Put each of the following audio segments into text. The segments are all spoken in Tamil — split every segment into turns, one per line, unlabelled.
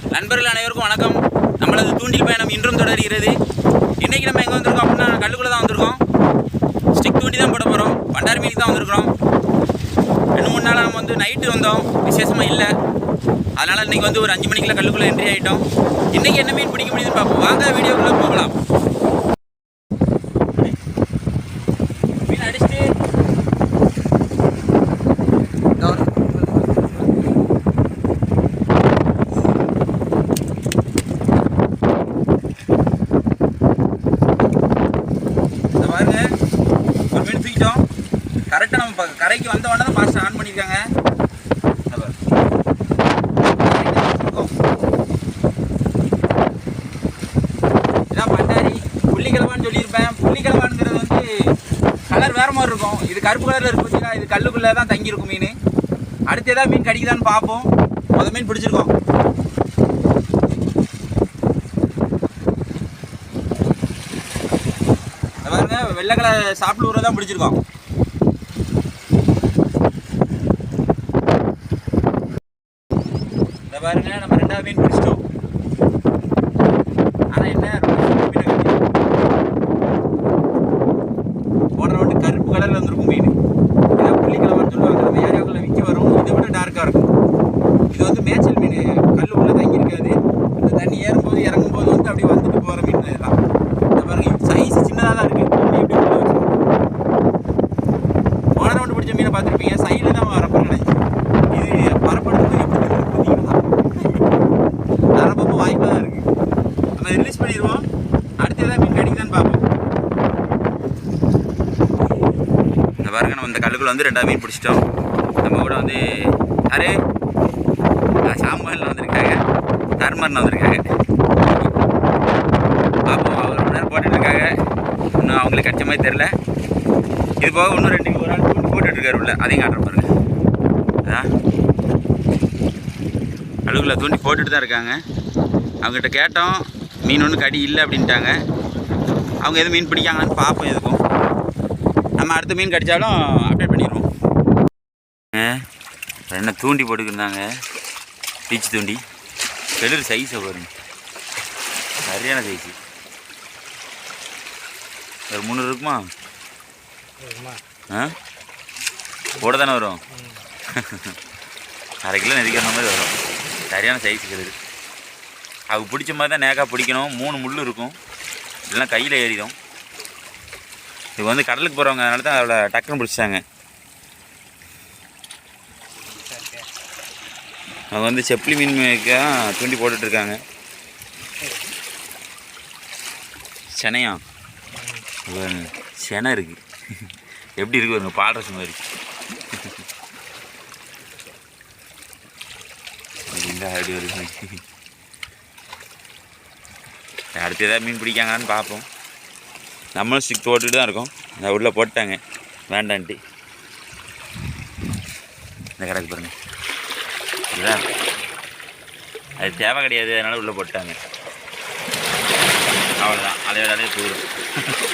நண்பர்கள் அனைவருக்கும் வணக்கம். நம்மளது தூண்டில் பயணம் இன்றும் தொடர்கிறது. இன்றைக்கி நம்ம எங்கே வந்திருக்கோம் அப்படின்னா கல்லுக்குள்ளே தான் வந்திருக்கோம். ஸ்டிக் தூண்டி தான் போட போகிறோம் பண்டார் மீனுக்கு தான் வந்திருக்கிறோம். ரெண்டு மூணு நாளாக நம்ம வந்து நைட்டு வந்தோம். விசேஷமாக இல்லை. அதனால் இன்றைக்கி வந்து ஒரு அஞ்சு மணிக்கெலாம் கல்லுக்குள்ளே என்ட்ரி ஆகிட்டோம் இன்றைக்கி என்ன மீன் பிடிக்க முடியுதுன்னு பார்ப்போம். வாங்க வீடியோக்குள்ளே போகலாம். மீன் அடிச்சுட்டு இந்த பாருங்க ஒரு மீன் தூக்கிட்டோம் கரெக்டாக நம்ம ப- கரைக்கு வந்த உடனே ஆன் பண்ணியிருக்காங்க இந்த பாரு. இதான் பட்டாரி புள்ளிக்கிழமான்னு சொல்லியிருப்பேன். புள்ளிக்கிழமான்ங்கிறது வந்து கலர் வேறு மாதிரி இருக்கும். இது கருப்பு கலரில் இருக்கு பார்த்தீங்களா இது கல்லுக்குள்ளே தான் தங்கியிருக்கும் மீன். அடுத்து எதாவது மீன் கடிக்குதான்னு பார்ப்போம். மொதல் மீன் பிடிச்சிருக்கோம். இந்த பாருங்க வெள்ளை கலர் சாப்பிட்டு ஊரை தான் பிடிச்சிருக்கோம். பாருங்க நம்ம ரெண்டாவது மீன் பிடிச்சிட்டோம். ஆனா என்ன ரொம்ப சின்ன மீனை போன வாட்டி கருப்பு கலரில் வந்திருக்கும் மீன். இதான் புள்ளிக்கிழமைன்னு சொல்லுவாங்க நம்ம ஏரியாவுக்குள்ள விற்க வரும் இதை விட டார்க்காக இருக்கும். இது வந்து மேய்ச்சல் மீன் கல் உள்ளே தங்கியிருக்காது. இந்த தண்ணி ஏறும்போது இறங்கும்போது வந்து அப்படியே வந்துட்டு போகிற மீன் இதெல்லாம் இந்த பாருங்க சைஸ் சின்னதாக தான் இருக்கு தண்ணி எப்படி உள்ள வச்சிருக்கு. போன ரவுண்டு பிடிச்ச மீனை பார்த்துருப்பீங்க சைடில் தான் ரப்பர் கிடைச்சு இது பரப்படுறது எப்படி இருக்கு பார்த்தீங்களா நரம்பு வாய்ப்பாக தான் இருக்கு நம்ம ரிலீஸ் பண்ணிடுவோம் அடுத்து ஏதாவது மீன் கிடைக்குதான்னு பார்ப்போம் பாருங்கள் நம்ம இந்த கல்லுக்குள்ள வந்து ரெண்டாவது மீன் பிடிச்சிட்டோம். நம்ம கூட வந்து யாரு? சாம்பல் வந்திருக்காங்க. தர்மர்னு வந்திருக்காங்க. பார்ப்போம் அவர் ரொம்ப நேரம் இருக்காங்க. இன்னும் அவங்களுக்கு கிடைச்ச மாதிரி தெரில இது போக இன்னும் ரெண்டு ஒரு ஆள் போட்டுட்ருக்காரு உள்ள. அதையும் காட்டுற பாருங்க. அதான் தூண்டி போட்டுட்டு தான் இருக்காங்க. அவங்ககிட்ட கேட்டோம் மீன் ஒன்றும் கடி இல்லை அப்படின்ட்டாங்க. அவங்க எதுவும் மீன் பிடிக்காங்கன்னு பார்ப்போம் எதுக்கும் நம்ம அடுத்த மீன் கடிச்சாலும் அப்டேட் பண்ணிடுவோம். என்ன தூண்டி போட்டுக்கிருந்தாங்க பீச் தூண்டி. வெளிர் சைஸை பாருங்க. சரியான சைஸு ஒரு முந்நூறு இருக்குமா? ஆ? கூட தானே வரும் அரை கிலோ நெருக்கிற மாதிரி வரும். சரியான சைஸ் கிடையாது அவங்க பிடிச்ச மாதிரி தான் நேக்கா பிடிக்கணும். மூணு முள் இருக்கும். இல்லைன்னா கையில் ஏறிடும். இது வந்து கடலுக்கு போகிறவங்க அதனால தான் அவளை டக்குன்னு பிடிச்சாங்க அவங்க வந்து செப்ளி மீன் மேய்க்க தூண்டி போட்டுட்ருக்காங்க. இருக்காங்க செனையா செனை இருக்கு. எப்படி இருக்கு பாருங்க பாடுற மாதிரி. அப்படி வருது. அடுத்து ஏதாவது மீன் பிடிக்காங்கன்னு பார்ப்போம். நம்மளும் ஸ்டிக் போட்டுட்டு தான் இருக்கோம். நான் உள்ளே போட்டாங்க. வேண்டான்ட்டு இந்த கடைக்கு பாருங்க. இதா அது தேவை கிடையாது அதனால உள்ளே போட்டாங்க. அவ்வளோதான் அதே வேலையே போயிடும்.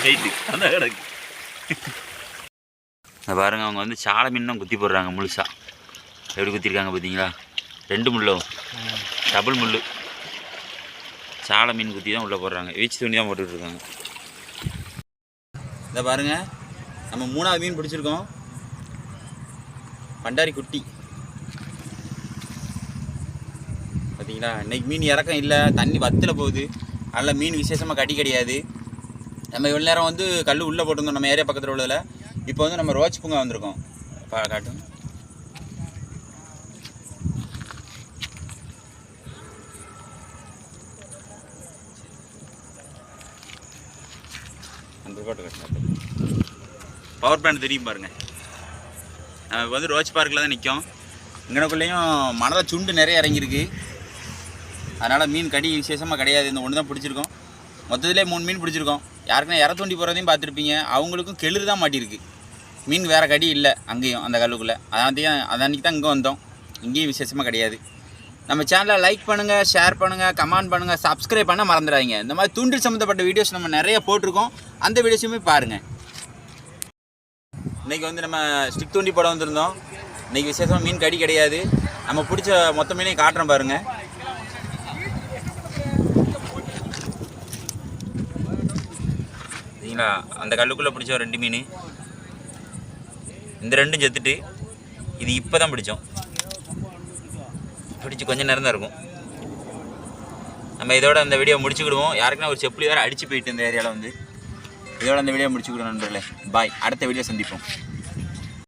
வெயிட்டு அந்த கடைக்கு. இந்த பாருங்க அவங்க வந்து சாலை மீன் குத்தி போடுறாங்க முழுசா. எப்படி குத்திருக்காங்க பார்த்தீங்களா? ரெண்டு முள்ளும் டபுள் முள் சாலை மீன் குத்தி தான் உள்ளே போடுறாங்க. வீச்சு துணி தான் போட்டுட்டு இதை பாருங்கள் பாருங்க. நம்ம மூணாவது மீன் பிடிச்சிருக்கோம். பண்டாரி குட்டி. பார்த்தீங்களா இன்னைக்கு மீன் இறக்கம் இல்லை. தண்ணி வத்தில் போகுது. அதனால் மீன் விசேஷமாக கடி கிடையாது. நம்ம இவ்வளோ நேரம் வந்து கல் உள்ளே போட்டிருந்தோம். நம்ம ஏரியா பக்கத்தில் உள்ளதில். இப்போ வந்து நம்ம ரோச் பூங்கா வந்திருக்கோம். காட்டும் அந்த கோட்டை பவர் பிளான்ட் தெரியும் பாருங்கள் நம்ம வந்து ரோச் பார்க்கில் தான் நிற்கும் இங்கனக்குள்ளேயும் மணல சுண்டு நிறைய இறங்கியிருக்கு. அதனால் மீன் கடி விசேஷமாக கிடையாது. இந்த ஒன்று தான் பிடிச்சிருக்கோம். மொத்தத்திலே மூணு மீன் பிடிச்சிருக்கோம். யாருக்குன்னா இற தூண்டி போகிறதையும் பார்த்துருப்பீங்க. அவங்களுக்கும் கெளுரு தான் மாட்டியிருக்கு. மீன் வேறு கடி இல்லை அங்கேயும் அந்த கல்லுக்குள்ளே. அதான் அன்றைக்கி தான் இங்கே வந்தோம். இங்கேயும் விசேஷமாக கிடையாது. நம்ம சேனலை லைக் பண்ணுங்கள் ஷேர் பண்ணுங்கள் கமெண்ட் பண்ணுங்கள் சப்ஸ்கிரைப் பண்ண மறந்துடாதீங்க. இந்த மாதிரி தூண்டில் சம்மந்தப்பட்ட வீடியோஸ் நம்ம நிறைய போட்டிருக்கோம். அந்த வீடியோஸுமே பாருங்கள் இன்றைக்கி வந்து நம்ம ஸ்டிக் தூண்டி போட வந்திருந்தோம். இன்றைக்கி விசேஷமாக மீன் கடி கிடையாது. நம்ம பிடிச்ச மொத்த மீனையும் காட்டுறோம் பாருங்கள் சரிங்களா அந்த கல்லுக்குள்ளே பிடிச்ச ரெண்டு மீன். இந்த ரெண்டும் செத்துட்டு இது இப்போ தான் பிடிச்சோம். பிடிச்சி கொஞ்சம் நேரம் தான் இருக்கும். நம்ம இதோட அந்த வீடியோ முடிச்சுக்கிடுவோம். யாருக்குன்னா ஒரு செப்புலி வேறு அடிச்சு போயிட்டு இந்த ஏரியாவில் வந்து. இதோட அந்த வீடியோ முடிச்சுக்கிடுவோம் நண்பர்களே. பாய் அடுத்த வீடியோ சந்திப்போம்.